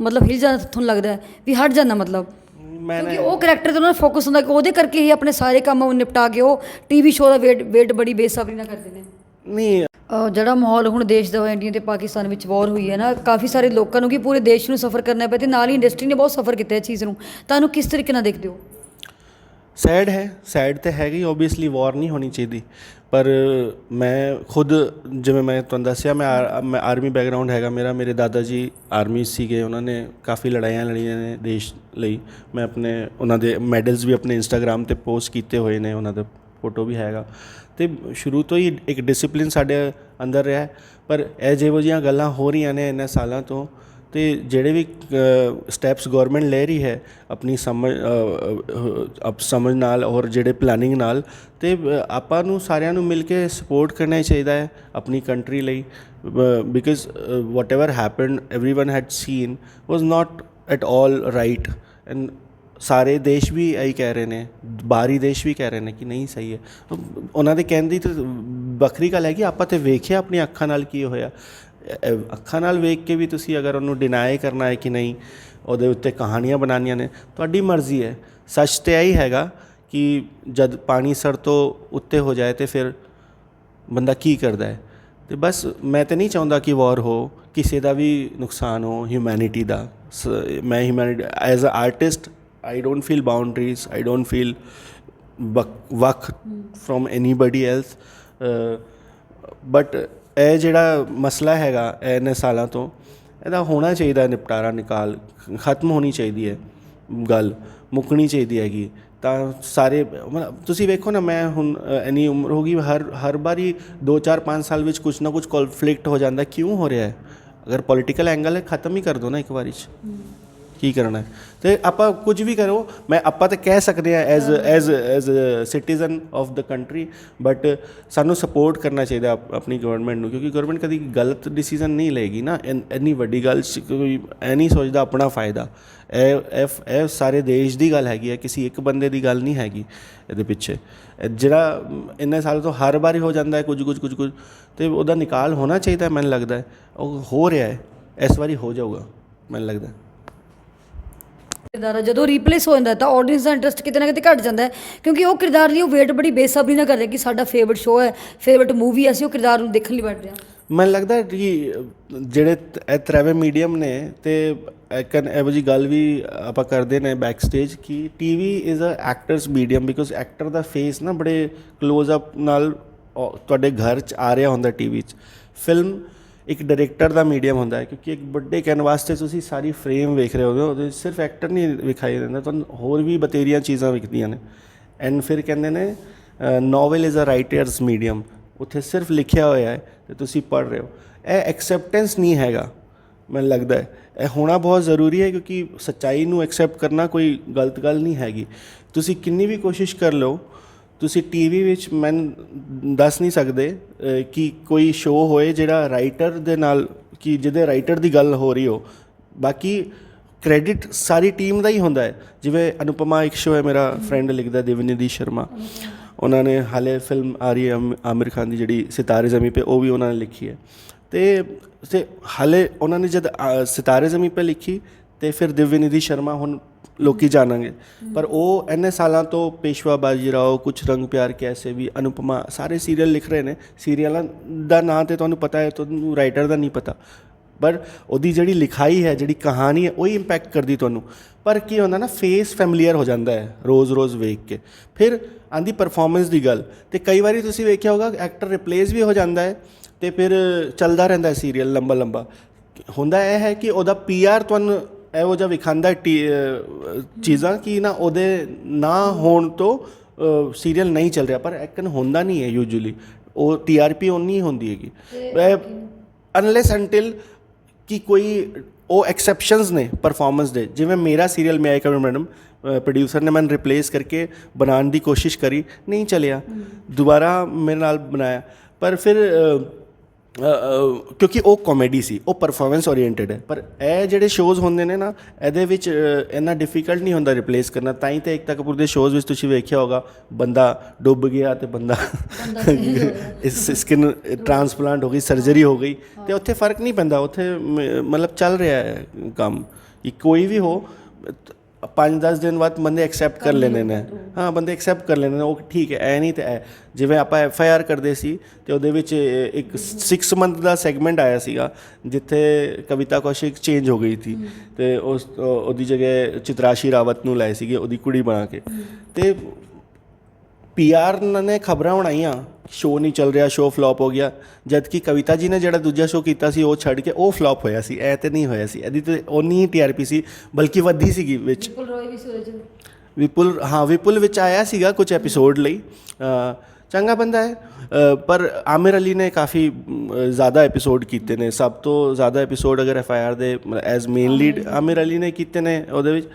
Speaker 2: ਮਤਲਬ ਹਿਲ ਜਾਂਦਾ ਤੁਹਾਨੂੰ ਲੱਗਦਾ ਹੈ? ਵੀ ਹਟ ਜਾਂਦਾ ਮਤਲਬ?
Speaker 1: ਮੈਂ
Speaker 2: ਕਿਉਂਕਿ ਉਹ ਕਰੈਕਟਰ ਤੇ ਉਹਨਾਂ ਦਾ ਫੋਕਸ ਹੁੰਦਾ ਕਿ ਉਹਦੇ ਕਰਕੇ ਹੀ ਆਪਣੇ ਸਾਰੇ ਕੰਮ ਉਹ ਨਿਪਟਾ ਕੇ ਉਹ ਟੀਵੀ ਸ਼ੋਅ ਦਾ ਵੇਟ ਵੇਟ ਬੜੀ ਬੇਸਬਰੀ ਨਾਲ ਕਰਦੇ ਨੇ।
Speaker 1: ਨਹੀਂ।
Speaker 2: ਅਹ ਜਿਹੜਾ ਮਾਹੌਲ ਹੁਣ ਦੇਸ਼ ਦਾ ਹੋਇਆ ਇੰਡੀਆ ਤੇ ਪਾਕਿਸਤਾਨ ਵਿੱਚ ਵਾਰ ਹੋਈ ਹੈ ਨਾ ਕਾਫੀ ਸਾਰੇ ਲੋਕਾਂ ਨੂੰ ਕਿ ਪੂਰੇ ਦੇਸ਼ ਨੂੰ ਸਫਰ ਕਰਨਾ ਪਿਆ ਤੇ ਨਾਲ ਹੀ ਇੰਡਸਟਰੀ ਨੇ ਬਹੁਤ ਸਫਰ ਕੀਤਾ ਇਸ ਚੀਜ਼ ਨੂੰ। ਤੁਹਾਨੂੰ ਕਿਸ ਤਰੀਕੇ ਨਾਲ ਦੇਖਦੇ ਹੋ?
Speaker 1: ਸੈਡ ਹੈ ਸੈਡ ਤੇ ਹੈਗੀ ਓਬਵੀਅਸਲੀ ਵਾਰ ਨਹੀਂ ਹੋਣੀ ਚਾਹੀਦੀ। ਪਰ ਮੈਂ ਖੁਦ ਜਿਵੇਂ ਮੈਂ ਤੁਹਾਨੂੰ ਦੱਸਿਆ, ਮੈਂ ਆਰ- ਮੈਂ ਆਰਮੀ ਬੈਕਗ੍ਰਾਉਂਡ ਹੈਗਾ ਮੇਰਾ, ਮੇਰੇ ਦਾਦਾ ਜੀ ਆਰਮੀ ਸੀਗੇ, ਉਹਨਾਂ ਨੇ ਕਾਫੀ ਲੜਾਈਆਂ ਲੜੀਆਂ ਨੇ ਦੇਸ਼ ਲਈ। ਮੈਂ ਆਪਣੇ, ਉਹਨਾਂ ਦੇ ਮੈਡਲਸ ਵੀ ਆਪਣੇ ਇੰਸਟਾਗ੍ਰam ਤੇ ਪੋਸਟ ਕੀਤੇ ਹੋਏ ਨੇ, ਉਹਨਾਂ ਦਾ ਫੋਟੋ ਵੀ ਹੈਗਾ। ਤੇ ਸ਼ੁਰੂ ਤੋਂ ਹੀ ਇੱਕ ਡਿਸਪਲਿਨ ਸਾਡੇ ਅੰਦਰ ਰਿਹਾ, ਪਰ ਇਹ ਜਿਹੋ ਜਿਹੀਆਂ ਗੱਲਾਂ ਹੋ ਰਹੀਆਂ ਨੇ ਇਹਨਾਂ ਸਾਲਾਂ ਤੋਂ ਤੇ ਜਿਹੜੇ ਵੀ ਸਟੈਪਸ ਗਵਰਨਮੈਂਟ ਲੈ ਰਹੀ ਹੈ ਆਪਣੀ ਸਮਝ ਅਪ ਸਮਝ ਨਾਲ ਔਰ ਜਿਹੜੇ ਪਲਾਨਿੰਗ ਨਾਲ ਤੇ ਅ, ਆਪਾਂ ਨੂੰ ਸਾਰਿਆਂ ਨੂੰ ਮਿਲ ਕੇ ਸਪੋਰਟ ਕਰਨਾ ਹੀ ਚਾਹੀਦਾ ਹੈ ਆਪਣੀ ਕੰਟਰੀ ਲਈ because whatever happened everyone had seen was not at all right and ਸਾਰੇ ਦੇਸ਼ ਵੀ ਇਹੀ ਕਹਿ ਰਹੇ ਨੇ ਬਾਹਰੀ ਦੇਸ਼ ਵੀ ਕਹਿ ਰਹੇ ਨੇ ਕਿ ਨਹੀਂ ਸਹੀ ਹੈ ਉਹਨਾਂ ਦੇ ਕਹਿਣ ਦੀ ਤਾਂ ਵੱਖਰੀ ਗੱਲ ਹੈ ਕਿ ਆਪਾਂ ਤੇ ਵੇਖਿਆ ਆਪਣੀ ਅੱਖਾਂ ਨਾਲ ਕੀ ਹੋਇਆ ਅ- ਅ- ਅੱਖਾਂ ਨਾਲ ਵੇਖ ਕੇ ਵੀ ਤੁਸੀਂ ਅਗਰ ਉਹਨੂੰ ਡਿਨਾਈ ਕਰਨਾ ਹੈ ਕਿ ਨਹੀਂ, ਉਹਦੇ ਉੱਤੇ ਕਹਾਣੀਆਂ ਬਣਾਉਣੀਆਂ ਨੇ, ਤੁਹਾਡੀ ਮਰਜ਼ੀ ਹੈ। ਸੱਚ ਤੇ ਇਹੀ ਹੈਗਾ ਕਿ ਜਦ ਪਾਣੀ ਸਰ ਤੋਂ ਉੱਤੇ ਹੋ ਜਾਏ ਤੇ ਫਿਰ ਬੰਦਾ ਕੀ ਕਰਦਾ ਹੈ। ਤੇ ਬਸ ਮੈਂ ਤੇ ਨਹੀਂ ਚਾਹੁੰਦਾ ਕਿ ਵਾਰ ਹੋ, ਕਿਸੇ ਦਾ ਵੀ ਨੁਕਸਾਨ ਹੋ ਹਿਊਮੈਨਿਟੀ ਦਾ। ਸ- ਮੈਂ humanity as a artist I don't feel boundaries I don't feel weak from anybody else but ਇਹ ਜਿਹੜਾ ਮਸਲਾ ਹੈਗਾ ਇਹ ਇੰਨੇ ਸਾਲਾਂ ਤੋਂ ਇਹਦਾ ਹੋਣਾ ਚਾਹੀਦਾ ਨਿਪਟਾਰਾ ਨਿਕਾਲ ਖਤਮ ਹੋਣੀ ਚਾਹੀਦੀ ਹੈ ਗੱਲ ਮੁੱਕਣੀ ਚਾਹੀਦੀ ਹੈਗੀ। ਤਾਂ ਸਾਰੇ ਮਤਲਬ ਤੁਸੀਂ ਵੇਖੋ ਨਾ ਮੈਂ ਹੁਣ ਅ, ਇੰਨੀ ਉਮਰ ਹੋ ਗਈ ਹਰ ਹਰ ਵਾਰੀ 2 4 5 ਸਾਲ ਵਿੱਚ ਕੁਝ ਨਾ ਕੁਝ ਕਨਫਲਿਕਟ ਹੋ ਜਾਂਦਾ ਕਿਉਂ ਹੋ ਰਿਹਾ ਹੈ? ਅਗਰ ਪੋਲੀਟੀਕਲ ਐਂਗਲ ਹੈ ਖਤਮ ਹੀ ਕਰ ਦੋ ਨਾ ਇੱਕ ਵਾਰੀ ਚ। ਕੀ ਕਰਨਾ ਹੈ? ਤੇ ਆਪਾਂ ਕੁਝ ਵੀ ਕਰੋ, ਮੈਂ ਆਪਾਂ ਤਾਂ ਕਹਿ ਸਕਦੇ ਆ as as as citizen of the country but ਸਾਨੂੰ ਸਪੋਰਟ ਕਰਨਾ ਚਾਹੀਦਾ ਆਪਣੀ ਗਵਰਨਮੈਂਟ ਨੂੰ, ਕਿਉਂਕਿ ਗਵਰਨਮੈਂਟ ਕਦੀ ਗਲਤ ਡਿਸੀਜਨ ਨਹੀਂ ਲਏਗੀ ਨਾ ਇਨ- ਇੰਨੀ ਵੱਡੀ ਗੱਲ 'ਚ ਕੋਈ ਐ ਨਹੀਂ ਸੋਚਦਾ ਆਪਣਾ ਫਾਇਦਾ। ਇਹ ਇਹ ਇਹ ਸਾਰੇ ਦੇਸ਼ ਦੀ ਗੱਲ ਹੈਗੀ ਹੈ, ਕਿਸੇ ਇੱਕ ਬੰਦੇ ਦੀ ਗੱਲ ਨਹੀਂ ਹੈਗੀ ਇਹਦੇ ਪਿੱਛੇ। ਜਿਹੜਾ, ਇੰਨੇ ਸਾਲ ਤੋਂ ਹਰ ਵਾਰੀ ਹੋ ਜਾਂਦਾ ਹੈ ਕੁਝ ਕੁਝ ਕੁਝ ਕੁਝ ਤੇ ਉਹਦਾ ਨਿਕਾਲ ਹੋਣਾ ਚਾਹੀਦਾ ਮੈਨੂੰ ਲੱਗਦਾ ਉਹ ਹੋ ਰਿਹਾ ਹੈ, ਇਸ ਵਾਰੀ ਹੋ ਜਾਊਗਾ, ਮੈਨੂੰ ਲੱਗਦਾ
Speaker 2: ਕਿਰਦਾਰ ਜਦੋਂ ਰੀਪਲੇਸ ਹੋ ਜਾਂਦਾ ਤਾਂ ਆਡੀਅנס ਦਾ ਇੰਟਰਸਟ ਕਿਤੇ ਨਾ ਕਿਤੇ ਘਟ ਜਾਂਦਾ ਹੈ, ਕਿਉਂਕਿ ਉਹ ਕਿਰਦਾਰ ਲਈ ਉਹ ਵੇਟ ਬੜੀ ਬੇਸਬਰੀ ਨਾਲ ਕਰ ਰਿਹਾ ਕਿ ਸਾਡਾ ਫੇਵਰਿਟ ਸ਼ੋਅ ਹੈ ਫੇਵਰਿਟ ਮੂਵੀ ਹੈ, ਅਸੀਂ ਉਹ ਕਿਰਦਾਰ ਨੂੰ ਦੇਖਣ ਲਈ ਬੈਠ ਰਹੇ ਹਾਂ।
Speaker 1: ਮੈਨੂੰ ਲੱਗਦਾ ਹੈ ਕਿ ਜਿਹੜੇ ਤ- ਇਹ ਤਰੇਵੇਂ ਮੀਡੀਅਮ ਨੇ ਤੇ ਇੱਕ ਇਹੋ ਜੀ ਗੱਲ ਵੀ ਆਪਾਂ ਕਰਦੇ ਨੇ ਬੈਕ ਸਟੇਜ ਕਿ TV is a actor's medium because actor the face ਨਾ ਬੜੇ ক্লোਜ਼ ਅਪ ਨਾਲ ਤੁਹਾਡੇ ਘਰ ਚ ਆ ਰਿਹਾ ਹੁੰਦਾ ਟੀਵੀ ਚ। ਫਿਲਮ ਇੱਕ ਡਾਇਰੈਕਟਰ ਦਾ ਮੀਡੀਅਮ ਹੁੰਦਾ ਹੈ, ਕਿਉਂਕਿ ਇੱਕ ਵੱਡੇ ਕੈਨਵਾਸ ਤੇ ਤੁਸੀਂ ਸਾਰੀ ਫਰੇਮ ਵੇਖ ਰਹੇ ਹੋ ਉਹਦੇ 'ਚ ਸਿਰਫ ਐਕਟਰ ਨਹੀਂ ਵਿਖਾਈ ਦਿੰਦਾ ਤੁਹਾਨੂੰ ਹੋਰ ਵੀ ਬਤੇਰੀਆਂ ਚੀਜ਼ਾਂ ਵਿਖਦੀਆਂ ਨੇ। ਐਂਡ ਫਿਰ ਕਹਿੰਦੇ ਨੇ novel is a writer's medium ਉੱਥੇ ਸਿਰਫ ਲਿਖਿਆ ਹੋਇਆ ਹੈ ਤੇ ਤੁਸੀਂ ਪੜ੍ਹ ਰਹੇ ਹੋ। ਇਹ ਐਕਸੈਪਟੈਂਸ ਨਹੀਂ ਹੈਗਾ, ਮੈਨੂੰ ਲੱਗਦਾ ਹੈ। ਇਹ ਹੋਣਾ ਬਹੁਤ ਜ਼ਰੂਰੀ ਹੈ, ਕਿਉਂਕਿ ਸੱਚਾਈ ਨੂੰ ਐਕਸੈਪਟ ਕਰਨਾ ਕੋਈ ਗਲਤ ਗੱਲ ਨਹੀਂ ਹੈਗੀ। ਤੁਸੀਂ ਕਿੰਨੀ ਵੀ ਕੋਸ਼ਿਸ਼ ਕਰ ਲਓ ਤੁਸੀਂ ਟੀਵੀ ਵਿੱਚ ਮੈਂ ਦੱਸ ਨਹੀਂ ਸਕਦੇ ਕਿ ਕੋਈ ਸ਼ੋਅ ਹੋਏ ਜਿਹੜਾ ਰਾਈਟਰ ਦੇ ਨਾਲ, ਕਿ ਜਿਹਦੇ ਰਾਈਟਰ ਦੀ ਗੱਲ ਹੋ ਰਹੀ ਹੋ। ਬਾਕੀ ਕ੍ਰੈਡਿਟ ਸਾਰੀ ਟੀਮ ਦਾ ਹੀ ਹੁੰਦਾ ਹੈ। ਜਿਵੇਂ ਅਨੁਪਮਾ ਇੱਕ ਸ਼ੋਅ ਹੈ ਮੇਰਾ ਫਰੈਂਡ ਲਿਖਦਾ ਦੇਵਨਿਧੀ ਸ਼ਰਮਾ। ਉਹਨਾਂ ਨੇ ਹਾਲੇ ਫਿਲਮ ਆ ਰਹੀ ਹੈ ਆਮਿਰ ਖਾਨ ਦੀ ਜਿਹੜੀ ਸਿਤਾਰੇ ਜ਼ਮੀਂ 'ਤੇ ਉਹ ਵੀ ਉਹਨਾਂ ਨੇ ਲਿਖੀ ਹੈ। ਤੇ ਤੇ ਹਾਲੇ ਉਹਨਾਂ ਨੇ ਜਦ ਸਿਤਾਰੇ ਜ਼ਮੀਂ ਪੇ ਲਿਖੀ, ਤੇ ਫਿਰ ਦਿਵਯਨਿਧੀ ਸ਼ਰਮਾ ਹੁਣ ਲੋਕੀ ਜਾਣਾਂਗੇ। ਪਰ ਉਹ ਇੰਨੇ ਸਾਲਾਂ ਤੋਂ ਪੇਸ਼ਵਾ ਬਾਜੀਰਾਓ ਕੁਛ ਰੰਗ ਪਿਆਰ ਕੈਸੇ ਵੀ, ਅਨੁਪਮਾ ਸਾਰੇ ਸੀਰੀਅਲ ਲਿਖ ਰਹੇ ਨੇ। ਸੀਰੀਅਲਾਂ ਦਾ ਨਾਂ ਤੇ ਤੁਹਾਨੂੰ ਪਤਾ ਹੈ, ਤੁਹਾਨੂੰ ਰਾਈਟਰ ਦਾ ਨਹੀਂ ਪਤਾ। ਪਰ ਉਹਦੀ ਜਿਹੜੀ ਲਿਖਾਈ ਹੈ, ਜਿਹੜੀ ਕਹਾਣੀ ਹੈ, ਉਹ ਹੀ ਇੰਪੈਕਟ ਕਰਦੀ ਤੁਹਾਨੂੰ। ਪਰ ਕੀ ਹੁੰਦਾ ਨਾ ਫੇਸ ਫੈਮਲੀਅਰ ਹੋ ਜਾਂਦਾ ਹੈ, ਰੋਜ਼-ਰੋਜ਼ ਵੇਖ ਕੇ। ਫਿਰ ਆਂਦੀ ਪਰਫਾਰਮੈਂਸ ਦੀ ਗੱਲ। ਤੇ ਕਈ ਵਾਰੀ ਤੁਸੀਂ ਵੇਖਿਆ ਹੋਗਾ ਐਕਟਰ ਰਿਪਲੇਸ ਵੀ ਹੋ ਜਾਂਦਾ ਹੈ ਤੇ ਫਿਰ ਚੱਲਦਾ ਰਹਿੰਦਾ ਸੀਰੀਅਲ ਲੰਬਾ ਲੰਬਾ ਹੁੰਦਾ ਇਹ ਹੈ ਕਿ ਉਹਦਾ ਪੀਆਰ ਤੁਹਾਨੂੰ ਇਹੋ ਜਿਹਾ ਵਿਖਾਉਂਦਾ ਹੈ ਟੀ- ਅਹ, ਚੀਜ਼ਾਂ ਕਿ ਨਾ ਉਹਦੇ ਨਾ ਹੋਣ ਤੋਂ ਸੀਰੀਅਲ ਨਹੀਂ ਚੱਲ ਰਿਹਾ। ਪਰ ਐਕਨ ਹੁੰਦਾ ਨਹੀਂ ਹੈ ਯੂਜੂਲੀ ਉਹ ਟੀਆਰਪੀ ਉਨੀ ਹੁੰਦੀ ਹੈਗੀ। ਅਨਲੈਸ ਅੰਟਿਲ ਕਿ ਕੋਈ ਉਹ ਐਕਸੈਪਸ਼ਨਸ ਨੇ ਪਰਫਾਰਮੈਂਸ ਦੇ। ਜਿਵੇਂ ਮੇਰਾ ਸੀਰੀਅਲ ਮੈਂ ਆਈ ਕਮਰ ਮੈਡਮ ਪ੍ਰੋਡਿਊਸਰ ਨੇ ਮੈਨੂੰ ਰਿਪਲੇਸ ਕਰਕੇ ਬਣਾਉਣ ਦੀ ਕੋਸ਼ਿਸ਼ ਕਰੀ ਨਹੀਂ ਚੱਲਿਆ। ਦੁਬਾਰਾ ਮੇਰੇ ਨਾਲ ਬਣਾਇਆ। ਪਰ ਫਿਰ ਕਿਉਂਕਿ ਉਹ ਕਾਮੇਡੀ ਸੀ ਉਹ ਪਰਫਾਰਮੈਂਸ ਓਰੀਐਂਟਡ ਹੈ। ਪਰ ਇਹ ਜਿਹੜੇ ਸ਼ੋਜ਼ ਹੁੰਦੇ ਨੇ ਨਾ ਇਹਦੇ ਵਿੱਚ ਇੰਨਾ ਡਿਫਿਕਲਟ ਨਹੀਂ ਹੁੰਦਾ ਰਿਪਲੇਸ ਕਰਨਾ। ਤਾਂ ਹੀ ਤੇ ਇੱਕ ਤੱਕ ਦੇ ਸ਼ੋਜ਼ ਵਿੱਚ ਤੁਸੀਂ ਵੇਖਿਆ ਹੋਗਾ ਬੰਦਾ ਡੁੱਬ ਗਿਆ ਤੇ ਬੰਦਾ <laughs> ਇਸ ਸਕਿਨ ਟ੍ਰਾਂਸਪਲਾਂਟ ਹੋ ਗਈ ਸਰਜਰੀ ਹੋ ਗਈ। ਤੇ ਉੱਥੇ ਫ਼ਰਕ ਨਹੀਂ ਪੈਂਦਾ ਉੱਥੇ ਮਤਲਬ ਚੱਲ ਰਿਹਾ ਹੈ ਕੰਮ। ਇਹ ਕੋਈ ਵੀ ਹੋ 5-10 ਦਿਨ ਬਾਅਦ ਬੰਦੇ ਐਕਸੈਪਟ ਕਰ ਲੈਂਦੇ ਨੇ। ਹਾਂ ਬੰਦੇ ਐਕਸੈਪਟ ਕਰ ਲੈਂਦੇ ਨੇ। ਉਹ ਠੀਕ ਹੈ ਐ ਨਹੀਂ ਤੇ ਐ। ਜਿਵੇਂ ਆਪਾਂ ਐਫ ਆਈ ਆਰ ਕਰਦੇ ਸੀ ਤੇ ਉਹਦੇ ਵਿੱਚ ਇੱਕ 6 ਮੰਥ ਦਾ ਸੈਗਮੈਂਟ ਆਇਆ ਸੀਗਾ ਜਿੱਥੇ ਕਵਿਤਾ ਕੌਸ਼ਿਕ ਚੇਂਜ ਹੋ ਗਈ ਸੀ। ਤੇ ਉਸ ਉਹ- ਉਹਦੀ ਜਗ੍ਹਾ ਚਿਤਰਾਸ਼ੀ ਰਾਵਤ ਨੂੰ ਲਾਏ ਸੀਗੇ ਉਹਦੀ ਕੁੜੀ ਬਣਾ ਕੇ। ਤੇ ਪੀਆਰ ਨੇ ਖਬਰਾਂ ਬਣਾਈਆਂ ਸ਼ੋਅ ਨਹੀਂ ਚੱਲ ਰਿਹਾ ਸ਼ੋਅ ਫਲॉप ਹੋ ਗਿਆ। ਜਦ ਕਿ ਕਵਿਤਾ ਜੀ ਨੇ ਜਿਹੜਾ ਦੂਜਾ ਸ਼ੋਅ ਕੀਤਾ ਸੀ ਉਹ ਛੱਡ ਕੇ ਉਹ ਫਲॉप ਹੋਇਆ ਸੀ ਐ ਤੇ ਨਹੀਂ ਹੋਇਆ ਸੀ। ਇਹਦੀ ਤੇ ਉਨੀ ਹੀ ਟੀਆਰਪੀ ਸੀ ਬਲਕਿ ਵੱਧੀ ਸੀਗੀ ਵਿੱਚ।
Speaker 2: ਬਿਲਕੁਲ ਰੋਏ ਵੀ ਸੂਰਜ
Speaker 1: ਵਿਪੁਲ ਹਾਂ ਵਿਪੁਲ ਵਿੱਚ ਆਇਆ ਸੀਗਾ ਕੁਝ ਐਪੀਸੋਡ ਲਈ। ਚੰਗਾ ਬੰਦਾ ਹੈ। ਪਰ ਆਮਿਰ ਅਲੀ ਨੇ ਕਾਫੀ ਜ਼ਿਆਦਾ ਐਪੀਸੋਡ ਕੀਤੇ ਨੇ। ਸਭ ਤੋਂ ਜ਼ਿਆਦਾ ਐਪੀਸੋਡ ਅਗਰ ਐਫ ਆਈ ਆਰ ਦੇ as main lead Aamir Ali. ਨੇ ਕੀਤੇ ਨੇ ਉਹਦੇ ਵਿੱਚ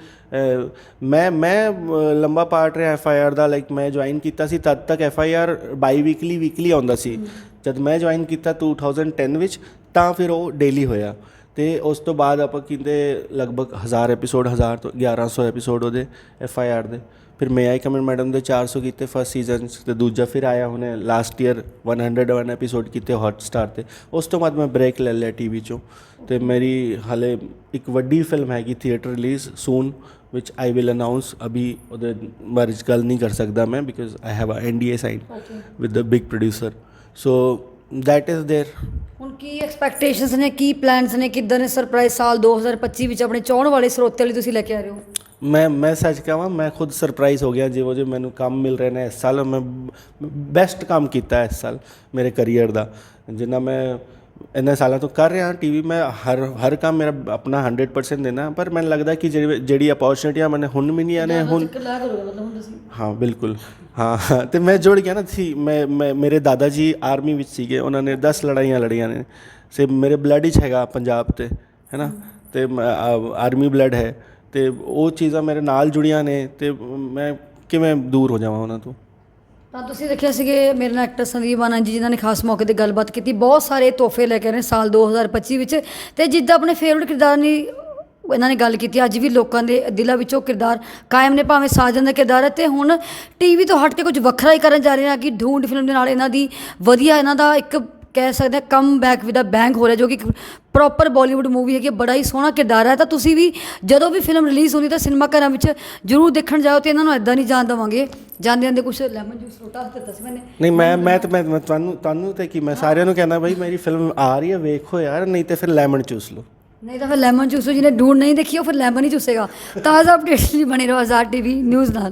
Speaker 1: ਮੈਂ ਮੈਂ ਲੰਬਾ ਪਾਰਟ ਰਿਹਾ ਐਫ ਆਈ ਆਰ ਦਾ ਲਾਈਕ ਮੈਂ ਜੁਆਇਨ ਕੀਤਾ ਸੀ ਤਦ ਤੱਕ F I R biweekly weekly ਆਉਂਦਾ ਸੀ। ਜਦ ਮੈਂ ਜੁਆਇਨ ਕੀਤਾ 2010 ਵਿੱਚ ਤਾਂ ਫਿਰ ਉਹ ਡੇਲੀ ਹੋਇਆ। ਤੇ ਉਸ ਤੋਂ ਬਾਅਦ ਆਪਾਂ ਕਿੰਦੇ ਲਗਭਗ 1000 ਐਪੀਸੋਡ 1000 ਤੋਂ 1100 ਐਪੀਸੋਡ ਉਹਦੇ ਐਫ ਆਈ ਆਰ ਦੇ। ਫਿਰ ਮੈਂ ਆਈ ਕਮੈਂਟ ਮੈਡਮ ਦੇ 400 ਕੀਤੇ ਫਸਟ ਸੀਜ਼ਨ ਤੇ ਦੂਜਾ ਫਿਰ ਆਇਆ ਹੁਣੇ ਲਾਸਟ ਈਅਰ 101 ਐਪੀਸੋਡ ਕੀਤੇ ਹੌਟ ਸਟਾਰ ਤੇ। ਉਸ ਤੋਂ ਬਾਅਦ ਮੈਂ ਬ੍ਰੇਕ ਲੈ ਲਿਆ ਟੀਵੀ 'ਚੋਂ। ਤੇ ਮੇਰੀ ਹਲੇ ਇੱਕ ਵੱਡੀ ਫਿਲਮ ਹੈਗੀ ਥੀਏਟਰ ਰਿਲੀਜ਼ ਸੂਨ ਵਿਚ ਆਈ ਵਿਲ ਅਨਾਉਂਸ ਅਭੀ ਉਹਦੇ 'ਚ ਗੱਲ ਨਹੀਂ ਕਰ ਸਕਦਾ ਮੈਂ because I have a NDA sign with the big producer so that is there
Speaker 2: ਹੁਣ ਕੀ ਐਕਸਪੈਕਟੇਸ਼ਨਸ ਨੇ ਕੀ ਪਲਾਨਸ ਨੇ ਕਿੱਦਾਂ ਦੇ ਸਰਪ੍ਰਾਈਜ਼ ਸਾਲ 2025 ਵਿੱਚ ਆਪਣੇ ਚਾਹਣ ਵਾਲੇ ਸਰੋਤੇ ਲਈ ਤੁਸੀਂ ਲੈ ਕੇ ਆ ਰਹੇ ਹੋ?
Speaker 1: ਮੈਂ ਮੈਂ ਸੱਚ ਕਹਾਂ ਮੈਂ ਖੁਦ ਸਰਪ੍ਰਾਈਜ਼ ਹੋ ਗਿਆ ਜਿਵੇਂ ਜੋ ਮੈਨੂੰ ਕੰਮ ਮਿਲ ਰਹੇ ਨੇ ਇਸ ਸਾਲ। ਮੈਂ ਬੈਸਟ ਕੰਮ ਕੀਤਾ ਹੈ ਇਸ ਸਾਲ ਮੇਰੇ ਕੈਰੀਅਰ ਦਾ ਜਿੰਨਾ ਮੈਂ ਇੰਨੇ ਸਾਲਾਂ ਤੋਂ ਕਰ ਰਿਹਾ ਟੀਵੀ ਮੈਂ ਹਰ ਹਰ ਕੰਮ ਮੇਰਾ ਆਪਣਾ 100% ਦੇਣਾ ਪਰ ਮੈਨੂੰ ਲੱਗਦਾ ਕਿ ਜਿਹੜੀ ਜਿਹੜੀ ਅਪੋਰਚੁਨਿਟੀਆਂ ਮੈਨੂੰ ਹੁਣ ਮਿਲੀਆਂ ਨੇ ਹੁਣ ਹਾਂ ਬਿਲਕੁਲ। ਹਾਂ ਹਾਂ, ਤੇ ਮੈਂ ਜੁੜ ਗਿਆ ਨਾ ਸੀ ਮੈਂ ਮੇਰੇ ਦਾਦਾ ਜੀ ਆਰਮੀ ਵਿੱਚ ਸੀਗੇ ਉਹਨਾਂ ਨੇ 10 ਲੜਾਈਆਂ ਲੜੀਆਂ ਨੇ। ਸੇ ਮੇਰੇ ਬਲੱਡ ਵਿੱਚ ਹੈਗਾ ਪੰਜਾਬ ਤੇ ਹੈ ਨਾ? ਤੇ ਆਰਮੀ ਬਲੱਡ ਹੈ। ਅਤੇ ਉਹ ਚੀਜ਼ਾਂ ਮੇਰੇ ਨਾਲ ਜੁੜੀਆਂ ਨੇ ਅਤੇ ਮੈਂ ਕਿਵੇਂ ਦੂਰ ਹੋ ਜਾਵਾਂ ਉਹਨਾਂ ਤੋਂ?
Speaker 2: ਤਾਂ ਤੁਸੀਂ ਦੇਖਿਆ ਸੀਗੇ, ਮੇਰੇ ਨਾਲ ਐਕਟਰ ਸੰਦੀਪ ਆਨੰਦ ਜੀ ਜਿਨ੍ਹਾਂ ਨੇ ਖਾਸ ਮੌਕੇ ਤੇ ਗੱਲਬਾਤ ਕੀਤੀ, ਬਹੁਤ ਸਾਰੇ ਤੋਹਫੇ ਲੈ ਕੇ ਆਏ ਨੇ ਸਾਲ 2025 ਵਿੱਚ। ਤੇ ਜਿੱਦਾਂ ਆਪਣੇ ਫੇਵਰਿਟ ਕਿਰਦਾਰ ਨੇ, ਇਹਨਾਂ ਨੇ ਗੱਲ ਕੀਤੀ, ਅੱਜ ਵੀ ਲੋਕਾਂ ਦੇ ਦਿਲਾਂ ਵਿੱਚੋਂ ਕਿਰਦਾਰ ਕਾਇਮ ਨੇ, ਭਾਵੇਂ ਸਾਜਨ ਦਾ ਕਿਰਦਾਰ ਹੈ। ਤੇ ਹੁਣ ਟੀਵੀ ਤੋਂ ਹਟ ਕੇ ਕੁਝ ਵੱਖਰਾ ਹੀ ਕਰਨ ਜਾ ਰਹੇ ਆ ਕਿ ਢੂੰਡ ਫਿਲਮ ਦੇ ਨਾਲ ਇਹਨਾਂ ਦੀ ਵਧੀਆ, ਇਹਨਾਂ ਦਾ ਇੱਕ ਕਹਿ ਸਕਦੇ ਆ come back with a bang ਹੋ ਰਿਹਾ ਜੋ ਕਿ ਪ੍ਰੋਪਰ ਬਾਲੀਵੁੱਡ ਮੂਵੀ ਹੈ ਕਿ ਬੜਾ ਹੀ ਸੋਹਣਾ ਕਿਰਦਾਰ ਹੈ। ਤਾਂ ਤੁਸੀਂ ਵੀ ਜਦੋਂ ਵੀ ਫਿਲਮ ਰਿਲੀਜ਼ ਹੋਣੀ ਤਾਂ ਸਿਨੇਮਾ ਘਰਾਂ ਵਿੱਚ ਜਰੂਰ ਦੇਖਣ ਜਾਓ ਤੇ ਇਹਨਾਂ ਨੂੰ ਐਦਾਂ ਨਹੀਂ ਜਾਣ ਦੇਵਾਂਗੇ। ਜਾਂਦੇ ਜਾਂਦੇ ਕੁਝ ਲੈਮਨ ਜੂਸ ਰੋਟਾ ਤੇ ਦੱਸ ਮੈਨੇ।
Speaker 1: ਨਹੀਂ ਮੈਂ ਮੈਂ ਤਾਂ ਮੈਂ ਮੈਂ ਤੁਹਾਨੂੰ ਤੁਹਾਨੂੰ ਤੇ ਕੀ ਮੈਂ ਸਾਰਿਆਂ ਨੂੰ ਕਹਿੰਦਾ ਬਈ ਮੇਰੀ ਫਿਲਮ ਆ ਰਹੀ ਹੈ ਵੇਖੋ ਯਾਰ ਨਹੀਂ ਤੇ ਫਿਰ ਲੈਮਨ ਚੂਸ ਲਓ।
Speaker 2: ਨਹੀਂ ਤਾਂ ਫਿਰ ਲੈਮਨ ਚੂਸੋ ਜਿਹਨੇ ਡੂਡ ਨਹੀਂ ਦੇਖੀ ਉਹ ਫਿਰ ਲੈਮਨ ਹੀ ਚੂਸੇਗਾ। ਤਾਜ਼ਾ ਅਪਡੇਟਸ ਲਈ ਬਣੇ ਰਹੋ ਆਜ਼ਾਦ ਟੀਵੀ ਨਿਊਜ਼ ਨਾਲ।